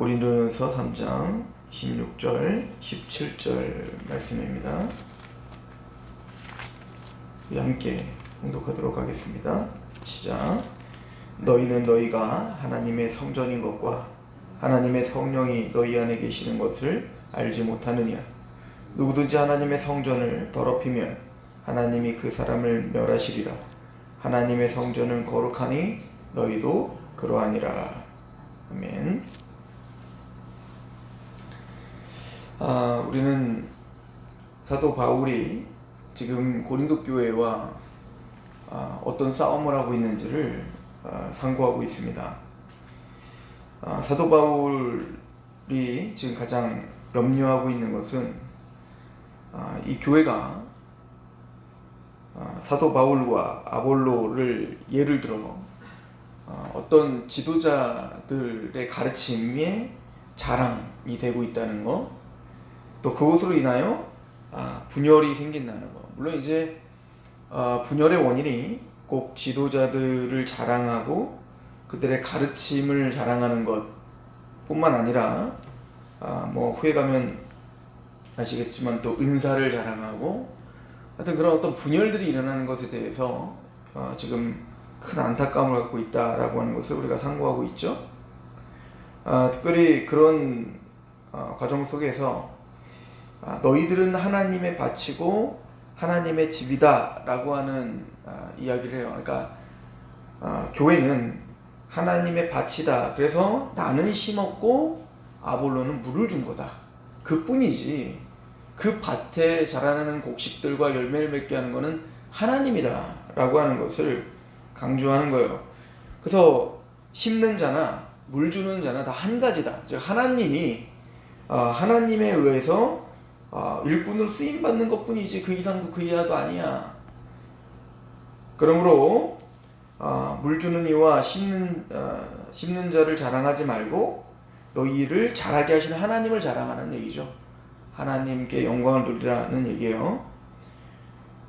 고린도전서 3장 16절, 17절 말씀입니다. 함께 공독하도록 하겠습니다. 시작. 너희는 너희가 하나님의 성전인 것과 하나님의 성령이 너희 안에 계시는 것을 알지 못하느냐? 누구든지 하나님의 성전을 더럽히면 하나님이 그 사람을 멸하시리라. 하나님의 성전은 거룩하니 너희도 그러하니라. 아멘. 아, 우리는 사도 바울이 지금 고린도 교회와 아, 어떤 싸움을 하고 있는지를 아, 상고하고 있습니다. 아, 사도 바울이 지금 가장 염려하고 있는 것은 아, 이 교회가 아, 사도 바울과 아볼로를 예를 들어 아, 어떤 지도자들의 가르침에 자랑이 되고 있다는 것, 또 그것으로 인하여 아, 분열이 생긴다는 것. 물론 이제 아, 분열의 원인이 꼭 지도자들을 자랑하고 그들의 가르침을 자랑하는 것뿐만 아니라 아, 뭐 후에 가면 아시겠지만 또 은사를 자랑하고 하여튼 그런 어떤 분열들이 일어나는 것에 대해서 어, 지금 큰 안타까움을 갖고 있다라고 하는 것을 우리가 상고하고 있죠. 아, 특별히 그런 어, 과정 속에서 아, 너희들은 하나님의 바치고 하나님의 집이다라고 하는 아, 이야기를 해요. 그러니까 아, 교회는 하나님의 밭이다. 그래서 나는 심었고 아볼로는 물을 준 거다. 그뿐이지. 그 밭에 자라나는 곡식들과 열매를 맺게 하는 것은 하나님이다라고 하는 것을 강조하는 거예요. 그래서 심는 자나 물 주는 자나 다 한 가지다. 즉 하나님이 어, 하나님에 의해서 어, 일꾼으로 쓰임 받는 것 뿐이지 그 이상도 그 이하도 아니야. 그러므로 어, 물 주는 이와 심는 어, 심는 자를 자랑하지 말고 너희를 잘하게 하시는 하나님을 자랑하는 얘기죠. 하나님께 영광을 돌리라는 얘기예요.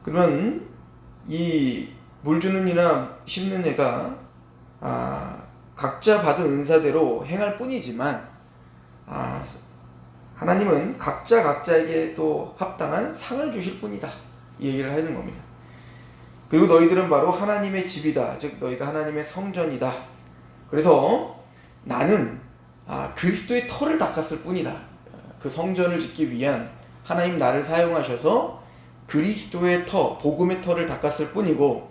그러면 이 물 주는 이나 심는 애가 아, 각자 받은 은사대로 행할 뿐이지만 아, 하나님은 각자 각자에게 또 합당한 상을 주실 뿐이다. 이 얘기를 하는 겁니다. 그리고 너희들은 바로 하나님의 집이다. 즉 너희가 하나님의 성전이다. 그래서 나는 아, 그리스도의 터를 닦았을 뿐이다. 그 성전을 짓기 위한 하나님 나를 사용하셔서 그리스도의 터, 복음의 터를 닦았을 뿐이고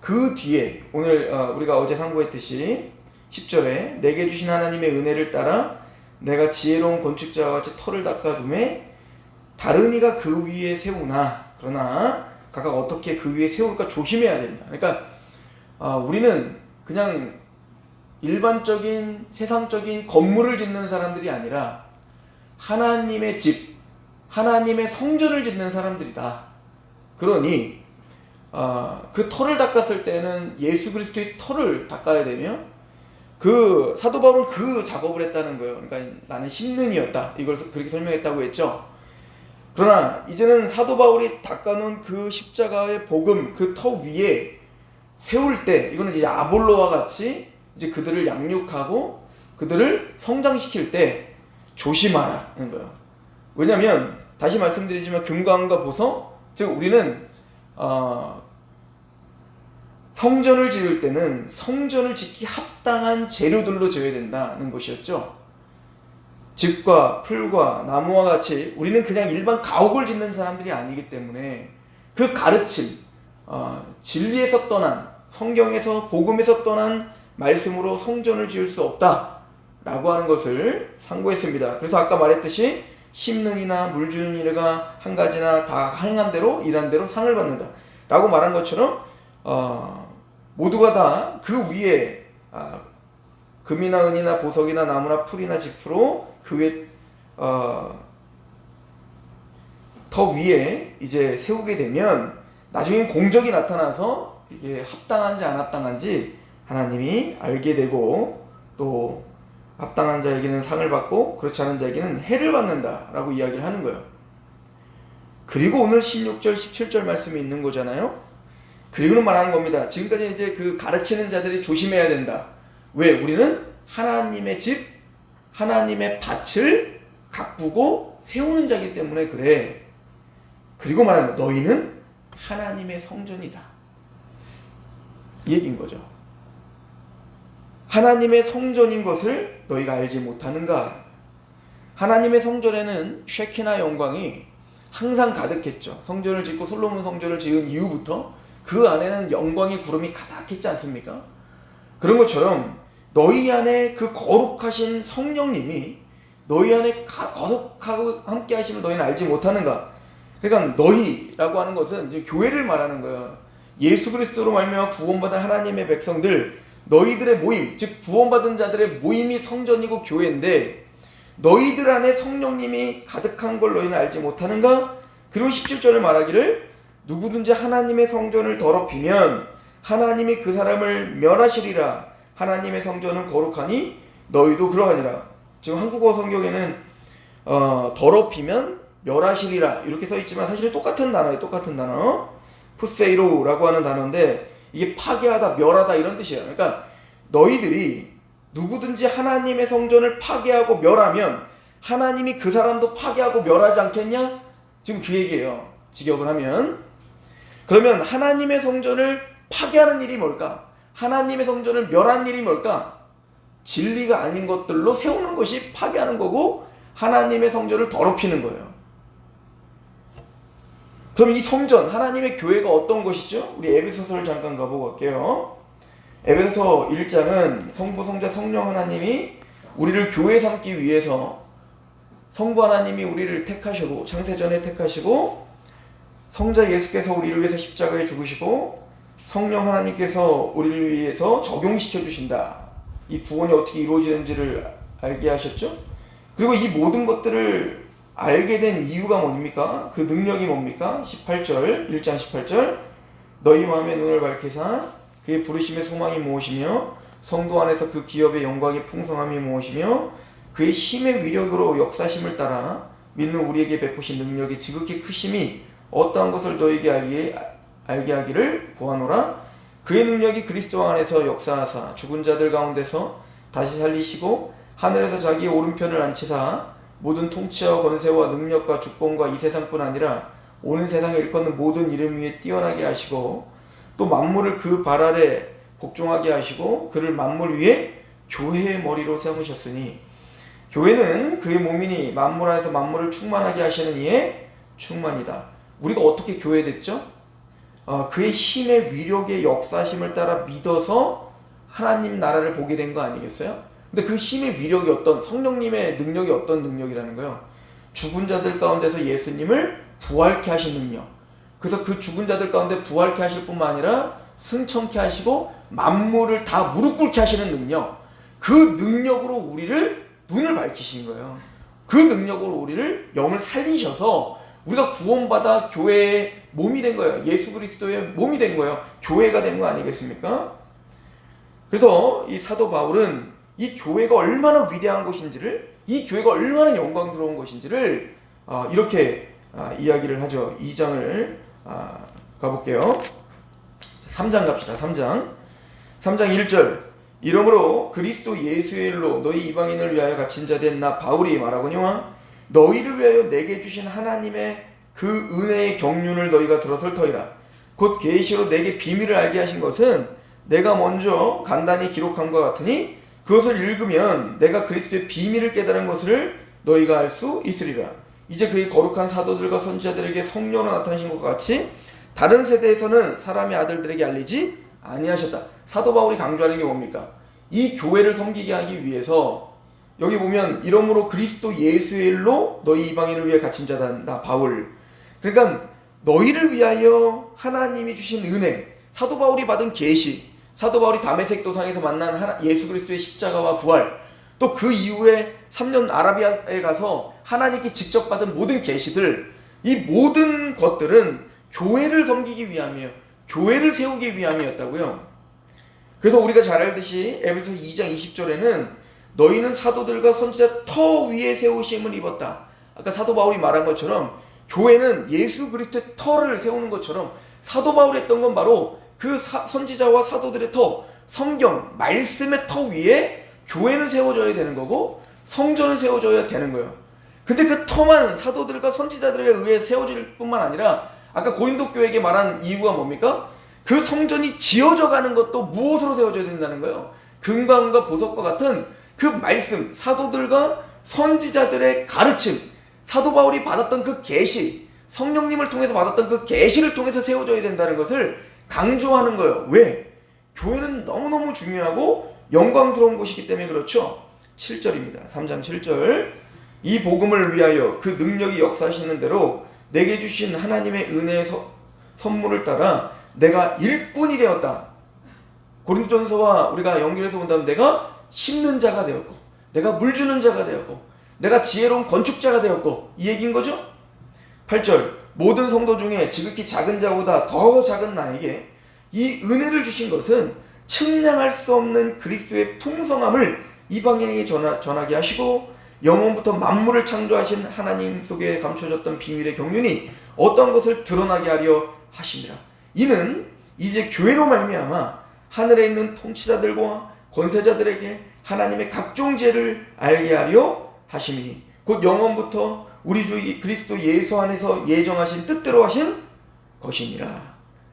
그 뒤에 오늘 어, 우리가 어제 상고했듯이 10절에 내게 주신 하나님의 은혜를 따라 내가 지혜로운 건축자와 같이 터를 닦아둠에 다른 이가 그 위에 세우나 그러나 각각 어떻게 그 위에 세울까 조심해야 된다. 그러니까 어, 우리는 그냥 일반적인 세상적인 건물을 짓는 사람들이 아니라 하나님의 집, 하나님의 성전을 짓는 사람들이다. 그러니 어, 그 터를 닦았을 때는 예수 그리스도의 터를 닦아야 되며 그 사도 바울은 그 작업을 했다는 거예요. 그러니까 나는 심는이었다. 이걸 그렇게 설명했다고 했죠. 그러나 이제는 사도 바울이 닦아놓은 그 십자가의 복음 그 터 위에 세울 때 이거는 이제 아볼로와 같이 이제 그들을 양육하고 그들을 성장시킬 때 조심하라는 거예요. 왜냐하면 다시 말씀드리지만 금강과 보석 즉 우리는 어, 성전을 지을 때는 성전을 짓기 합당한 재료들로 지어야 된다는 것이었죠. 집과 풀과 나무와 같이 우리는 그냥 일반 가옥을 짓는 사람들이 아니기 때문에 그 가르침, 어, 진리에서 떠난 성경에서 복음에서 떠난 말씀으로 성전을 지을 수 없다 라고 하는 것을 상고했습니다. 그래서 아까 말했듯이 심는 이나 물 주는 일가 한 가지나 다 행한 대로 일한 대로 상을 받는다 라고 말한 것처럼 어, 모두가 다 그 위에 아, 금이나 은이나 보석이나 나무나 풀이나 지프로 그 위에 어, 더 위에 이제 세우게 되면 나중에 공적이 나타나서 이게 합당한지 안 합당한지 하나님이 알게 되고 또 합당한 자에게는 상을 받고 그렇지 않은 자에게는 해를 받는다라고 이야기를 하는 거예요. 그리고 오늘 16절, 17절 말씀이 있는 거잖아요. 그리고는 말하는 겁니다. 지금까지 이제 그 가르치는 자들이 조심해야 된다. 왜? 우리는 하나님의 집, 하나님의 밭을 가꾸고 세우는 자기 때문에 그래. 그리고 말하는 거, 너희는 하나님의 성전이다. 이 얘기인 거죠. 하나님의 성전인 것을 너희가 알지 못하는가? 하나님의 성전에는 쉐키나 영광이 항상 가득했죠. 성전을 짓고 솔로몬 성전을 지은 이후부터 그 안에는 영광의 구름이 가득했지 않습니까? 그런 것처럼 너희 안에 그 거룩하신 성령님이 너희 안에 가- 거룩하고 함께 하심을 너희는 알지 못하는가? 그러니까 너희라고 하는 것은 이제 교회를 말하는 거예요. 예수 그리스도로 말미암아 구원받은 하나님의 백성들 너희들의 모임, 즉 구원받은 자들의 모임이 성전이고 교회인데 너희들 안에 성령님이 가득한 걸 너희는 알지 못하는가? 그리고 17절에 말하기를 누구든지 하나님의 성전을 더럽히면 하나님이 그 사람을 멸하시리라. 하나님의 성전은 거룩하니 너희도 그러하니라. 지금 한국어 성경에는 어, 더럽히면 멸하시리라 이렇게 써 있지만 사실 똑같은 단어예요. 똑같은 단어. 푸세이로라고 하는 단어인데 이게 파괴하다, 멸하다 이런 뜻이에요. 그러니까 너희들이 누구든지 하나님의 성전을 파괴하고 멸하면 하나님이 그 사람도 파괴하고 멸하지 않겠냐? 지금 그 얘기예요. 직역을 하면 그러면 하나님의 성전을 파괴하는 일이 뭘까? 하나님의 성전을 멸하는 일이 뭘까? 진리가 아닌 것들로 세우는 것이 파괴하는 거고 하나님의 성전을 더럽히는 거예요. 그럼 이 성전, 하나님의 교회가 어떤 것이죠? 우리 에베소서를 잠깐 가보고 갈게요. 에베소 1장은 성부, 성자, 성령 하나님이 우리를 교회 삼기 위해서 성부 하나님이 우리를 택하시고 창세전에 택하시고 성자 예수께서 우리를 위해서 십자가에 죽으시고 성령 하나님께서 우리를 위해서 적용시켜 주신다. 이 구원이 어떻게 이루어지는지를 알게 하셨죠? 그리고 이 모든 것들을 알게 된 이유가 뭡니까? 그 능력이 뭡니까? 18절, 1장 18절. 너희 마음의 눈을 밝히사 그의 부르심의 소망이 무엇이며 성도 안에서 그 기업의 영광의 풍성함이 무엇이며 그의 힘의 위력으로 역사심을 따라 믿는 우리에게 베푸신 능력이 지극히 크심이 어떠한 것을 너에게 알게, 알게 하기를 구하노라 그의 능력이 그리스도 안에서 역사하사 죽은 자들 가운데서 다시 살리시고 하늘에서 자기의 오른편을 앉히사 모든 통치와 권세와 능력과 주권과 이 세상뿐 아니라 오는 세상에 일컫는 모든 이름 위에 뛰어나게 하시고 또 만물을 그 발 아래 복종하게 하시고 그를 만물 위에 교회의 머리로 삼으셨으니 교회는 그의 몸이니 만물 안에서 만물을 충만하게 하시는 이의 충만이다. 우리가 어떻게 교회됐죠? 어, 그의 힘의 위력의 역사심을 따라 믿어서 하나님 나라를 보게 된 거 아니겠어요? 근데 그 힘의 위력이 어떤 성령님의 능력이 어떤 능력이라는 거예요? 죽은 자들 가운데서 예수님을 부활케 하신 능력. 그래서 그 죽은 자들 가운데 부활케 하실 뿐만 아니라 승천케 하시고 만물을 다 무릎 꿇게 하시는 능력. 그 능력으로 우리를 눈을 밝히신 거예요. 그 능력으로 우리를 영을 살리셔서 우리가 구원받아 교회의 몸이 된 거예요. 예수 그리스도의 몸이 된 거예요. 교회가 된 거 아니겠습니까? 그래서 이 사도 바울은 이 교회가 얼마나 위대한 것인지를 이 교회가 얼마나 영광스러운 것인지를 아, 이렇게 아, 이야기를 하죠. 2장을 아, 가볼게요. 3장 갑시다. 3장. 3장 1절. 이러므로 그리스도 예수의 일로 너희 이방인을 위하여 갇힌 자 된 나 바울이 말하거니와 너희를 위하여 내게 주신 하나님의 그 은혜의 경륜을 너희가 들었을 터이라. 곧 계시로 내게 비밀을 알게 하신 것은 내가 먼저 간단히 기록한 것 같으니 그것을 읽으면 내가 그리스도의 비밀을 깨달은 것을 너희가 알 수 있으리라. 이제 그의 거룩한 사도들과 선지자들에게 성령으로 나타나신 것 같이 다른 세대에서는 사람의 아들들에게 알리지 아니하셨다. 사도 바울이 강조하는 게 뭡니까? 이 교회를 섬기게 하기 위해서 여기 보면 이러므로 그리스도 예수의 일로 너희 이방인을 위해 갇힌 자다 나 바울. 그러니까 너희를 위하여 하나님이 주신 은혜, 사도 바울이 받은 계시, 사도 바울이 다메섹 도상에서 만난 예수 그리스도의 십자가와 부활, 또 그 이후에 3년 아라비아에 가서 하나님께 직접 받은 모든 계시들, 이 모든 것들은 교회를 섬기기 위함이에요. 교회를 세우기 위함이었다고요. 그래서 우리가 잘 알듯이 에베소 2장 20절에는 너희는 사도들과 선지자 터 위에 세우심을 입었다. 아까 사도 바울이 말한 것처럼 교회는 예수 그리스도의 터를 세우는 것처럼 사도 바울이 했던 건 바로 그 사- 선지자와 사도들의 터, 성경, 말씀의 터 위에 교회는 세워져야 되는 거고 성전을 세워줘야 되는 거예요. 근데 그 터만 사도들과 선지자들에 의해 세워질 뿐만 아니라 아까 고린도 교회에게 말한 이유가 뭡니까? 그 성전이 지어져 가는 것도 무엇으로 세워져야 된다는 거예요. 금광과 보석과 같은 그 말씀, 사도들과 선지자들의 가르침, 사도 바울이 받았던 그 계시, 성령님을 통해서 받았던 그 계시를 통해서 세워져야 된다는 것을 강조하는 거예요. 왜? 교회는 너무너무 중요하고 영광스러운 곳이기 때문에 그렇죠. 7절입니다. 3장 7절. 이 복음을 위하여 그 능력이 역사하시는 대로 내게 주신 하나님의 은혜의 서- 선물을 따라 내가 일꾼이 되었다. 고린도전서와 우리가 연결해서 본다면 내가 심는 자가 되었고 내가 물 주는 자가 되었고 내가 지혜로운 건축자가 되었고 이 얘기인 거죠? 8절 모든 성도 중에 지극히 작은 자보다 더 작은 나에게 이 은혜를 주신 것은 측량할 수 없는 그리스도의 풍성함을 이방인에게 전하, 전하게 하시고 영원부터 만물을 창조하신 하나님 속에 감춰졌던 비밀의 경륜이 어떤 것을 드러나게 하려 하심이라 이는 이제 교회로 말미암아 하늘에 있는 통치자들과 권세자들에게 하나님의 각종 죄를 알게 하려 하심이니 곧 영원부터 우리 주 그리스도 예수 안에서 예정하신 뜻대로 하신 것이니라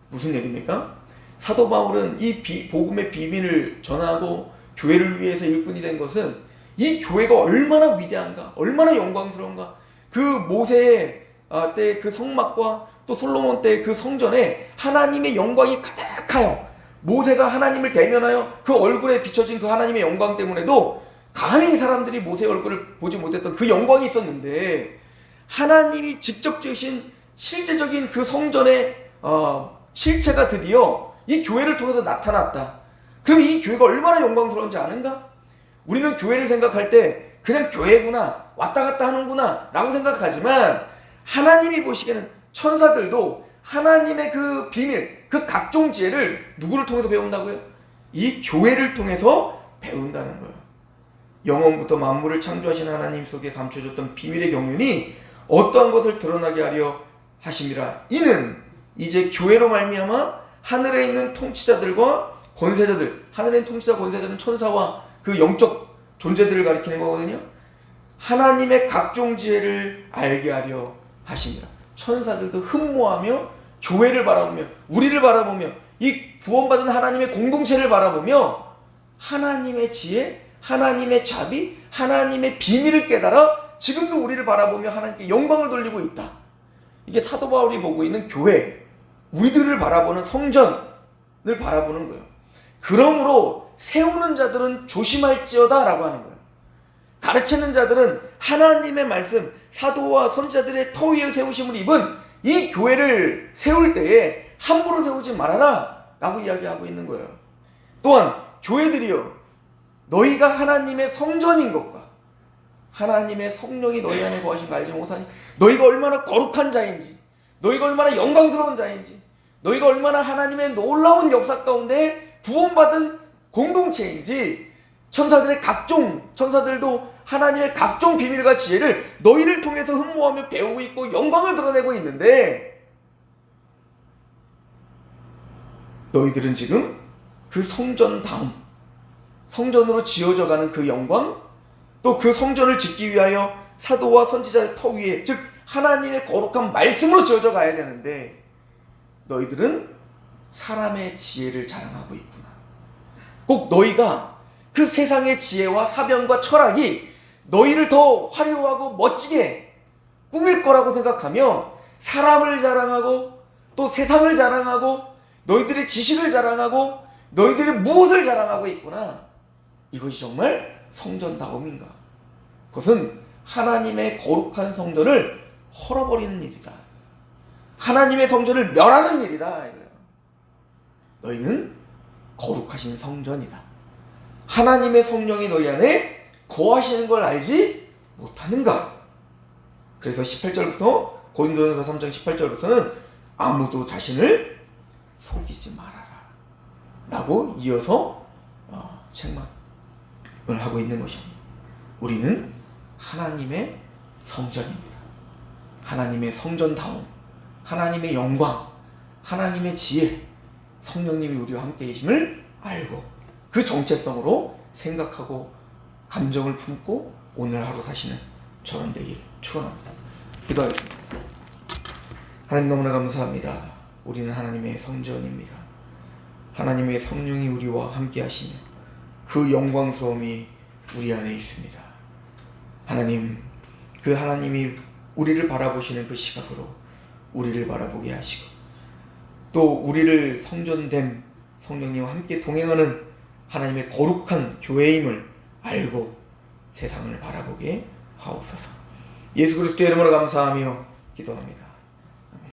무슨 얘기입니까? 사도 바울은 이 비- 복음의 비밀을 전하고 교회를 위해서 일꾼이 된 것은 이 교회가 얼마나 위대한가, 얼마나 영광스러운가. 그 모세의 아, 때그 성막과 또 솔로몬 때 그 성전에 하나님의 영광이 가득하여 모세가 하나님을 대면하여 그 얼굴에 비춰진 그 하나님의 영광 때문에도 감히 사람들이 모세 얼굴을 보지 못했던 그 영광이 있었는데 하나님이 직접 지으신 실제적인 그 성전의 어, 실체가 드디어 이 교회를 통해서 나타났다. 그럼 이 교회가 얼마나 영광스러운지 아는가? 우리는 교회를 생각할 때 그냥 교회구나 왔다 갔다 하는구나 라고 생각하지만 하나님이 보시기에는 천사들도 하나님의 그 비밀 그 각종 지혜를 누구를 통해서 배운다고요? 이 교회를 통해서 배운다는 거예요. 영원부터 만물을 창조하신 하나님 속에 감춰졌던 비밀의 경륜이 어떠한 것을 드러나게 하려 하심이라 이는 이제 교회로 말미암아 하늘에 있는 통치자들과 권세자들 하늘에 있는 통치자 권세자는 천사와 그 영적 존재들을 가리키는 거거든요 하나님의 각종 지혜를 알게 하려 하심이라 천사들도 흠모하며 교회를 바라보며 우리를 바라보며 이 구원받은 하나님의 공동체를 바라보며 하나님의 지혜 하나님의 자비 하나님의 비밀을 깨달아 지금도 우리를 바라보며 하나님께 영광을 돌리고 있다 이게 사도 바울이 보고 있는 교회 우리들을 바라보는 성전을 바라보는 거예요. 그러므로 세우는 자들은 조심할지어다라고 하는 거예요. 가르치는 자들은 하나님의 말씀, 사도와 선자들의 터 위에 세우심을 입은 이 교회를 세울 때에 함부로 세우지 말아라 라고 이야기하고 있는 거예요. 또한 교회들이요 너희가 하나님의 성전인 것과 하나님의 성령이 너희 안에 거하신 거 알지 못하니 너희가 얼마나 거룩한 자인지 너희가 얼마나 영광스러운 자인지 너희가 얼마나 하나님의 놀라운 역사 가운데 구원받은 공동체인지 천사들의 각종 천사들도 하나님의 각종 비밀과 지혜를 너희를 통해서 흠모하며 배우고 있고 영광을 드러내고 있는데 너희들은 지금 그 성전 다음 성전으로 지어져 가는 그 영광 또 그 성전을 짓기 위하여 사도와 선지자의 터 위에 즉 하나님의 거룩한 말씀으로 지어져 가야 되는데 너희들은 사람의 지혜를 자랑하고 있구나. 꼭 너희가 그 세상의 지혜와 사변과 철학이 너희를 더 화려하고 멋지게 꾸밀 거라고 생각하며 사람을 자랑하고 또 세상을 자랑하고 너희들의 지식을 자랑하고 너희들이 무엇을 자랑하고 있구나. 이것이 정말 성전다움인가? 그것은 하나님의 거룩한 성전을 헐어버리는 일이다. 하나님의 성전을 멸하는 일이다. 너희는 거룩하신 성전이다. 하나님의 성령이 너희 안에 거하시는 걸 알지 못하는가? 그래서 18절부터 고린도전서 3장 18절부터는 아무도 자신을 속이지 말아라. 라고 이어서 어, 책망을 하고 있는 것입니다. 우리는 하나님의 성전입니다. 하나님의 성전다움, 하나님의 영광, 하나님의 지혜, 성령님이 우리와 함께 계심을 알고 그 정체성으로 생각하고 감정을 품고 오늘 하루 사시는 저런 되길 축원합니다. 기도하겠습니다. 하나님 너무나 감사합니다. 우리는 하나님의 성전입니다. 하나님의 성령이 우리와 함께 하시며 그 영광스러움이 우리 안에 있습니다. 하나님, 그 하나님이 우리를 바라보시는 그 시각으로 우리를 바라보게 하시고 또 우리를 성전된 성령님과 함께 동행하는 하나님의 거룩한 교회임을 알고 세상을 바라보게 하옵소서. 예수 그리스도의 이름으로 감사하며 기도합니다.